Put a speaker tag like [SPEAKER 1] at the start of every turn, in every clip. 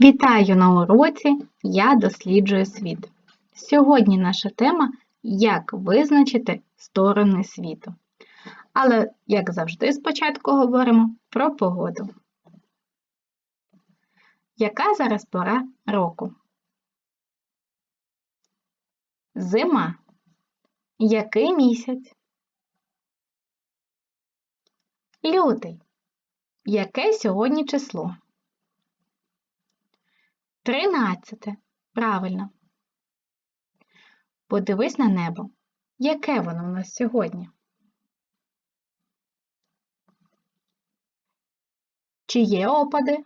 [SPEAKER 1] Вітаю на уроці Я досліджую світ. Сьогодні наша тема Як визначити сторони світу. Але, як завжди, спочатку говоримо про погоду. Яка зараз пора року? Зима. Який місяць? Лютий. Яке сьогодні число? Тринадцяте. Правильно. Подивись на небо. Яке воно у нас сьогодні? Чи є опади?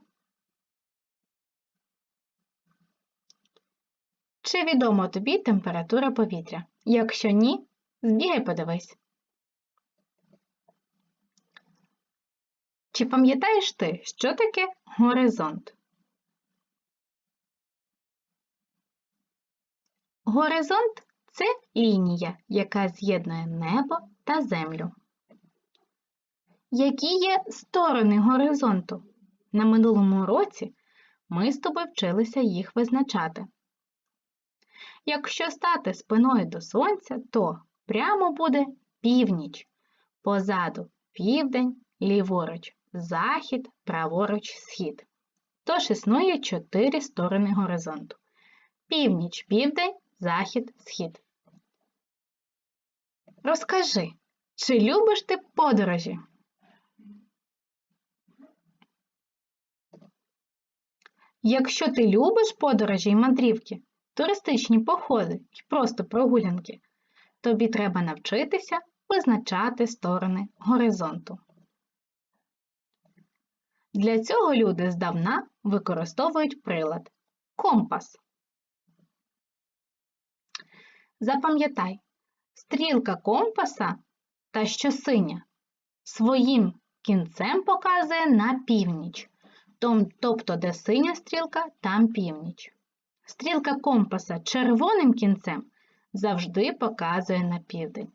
[SPEAKER 1] Чи відома тобі температура повітря? Якщо ні, збігай подивись. Чи пам'ятаєш ти, що таке горизонт? Горизонт це лінія, яка з'єднує небо та землю. Які є сторони горизонту? На минулому році ми з тобою вчилися їх визначати. Якщо стати спиною до сонця, то прямо буде північ, позаду південь, ліворуч, захід, праворуч, схід. Тож існує чотири сторони горизонту. Північ, південь, захід, схід. Розкажи, чи любиш ти подорожі? Якщо ти любиш подорожі і мандрівки, туристичні походи і просто прогулянки, тобі треба навчитися визначати сторони горизонту. Для цього люди здавна використовують прилад компас. Запам'ятай, стрілка компаса та що синя своїм кінцем показує на північ, тобто де синя стрілка, там північ. Стрілка компаса червоним кінцем завжди показує на південь.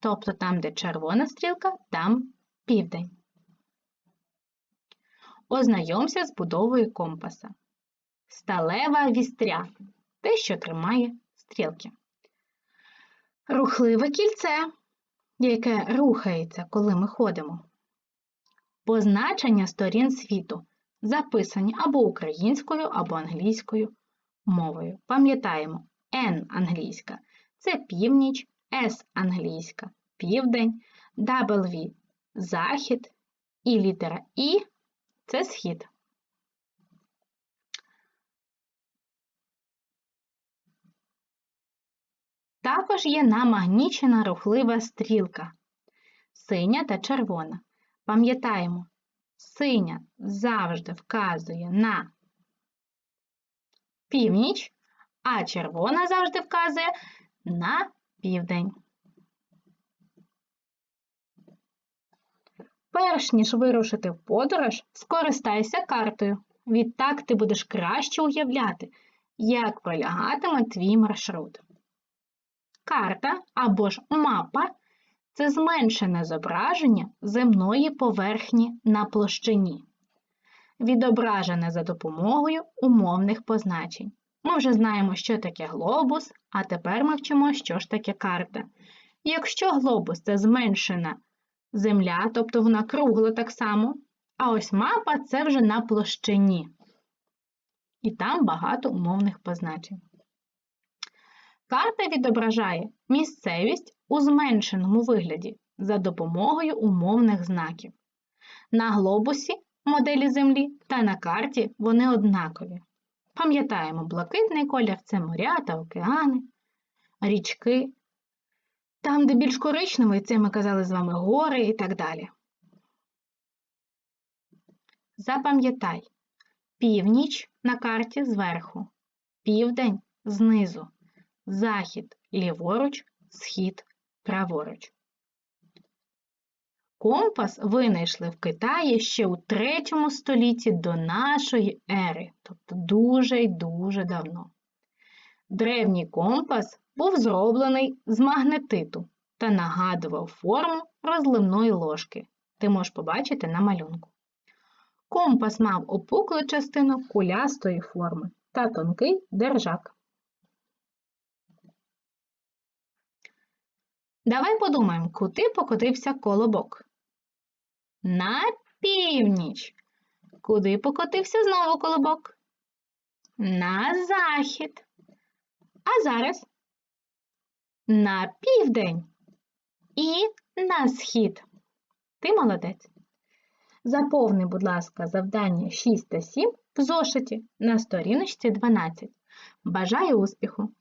[SPEAKER 1] Тобто там, де червона стрілка, там південь. Ознайомся з будовою компаса. Сталева вістря те, що тримає стрілки. Рухливе кільце, яке рухається, коли ми ходимо. Позначення сторін світу записані або українською, або англійською мовою. Пам'ятаємо, N англійська це північ, S англійська південь, W захід і літера І це схід. Також є намагнічена рухлива стрілка, синя та червона. Пам'ятаємо, синя завжди вказує на північ, а червона завжди вказує на південь. Перш ніж вирушити в подорож, скористайся картою. Відтак ти будеш краще уявляти, як пролягатиме твій маршрут. Карта або ж мапа це зменшене зображення земної поверхні на площині, відображене за допомогою умовних позначень. Ми вже знаємо, що таке глобус, а тепер ми вчимо, що ж таке карта. Якщо глобус це зменшена земля, тобто вона кругла так само, а ось мапа це вже на площині. І там багато умовних позначень. Карта відображає місцевість у зменшеному вигляді за допомогою умовних знаків. На глобусі моделі Землі та на карті вони однакові. Пам'ятаємо, блакитний колір це моря та океани, річки. Там, де більш коричневий, це ми казали з вами гори і так далі. Запам'ятай, північ на карті зверху, південь знизу захід ліворуч, схід праворуч. Компас винайшли в Китаї ще у 3 столітті до нашої ери, тобто дуже й дуже давно. Древній компас був зроблений з магнетиту та нагадував форму розливної ложки. Ти можеш побачити на малюнку. Компас мав опуклу частину кулястої форми та тонкий держак. Давай подумаємо, куди покотився колобок. На північ. Куди покотився знову колобок? На захід. А зараз на південь і на схід. Ти молодець. Заповни, будь ласка, завдання 6 та 7 в зошиті на сторіночці 12. Бажаю успіху!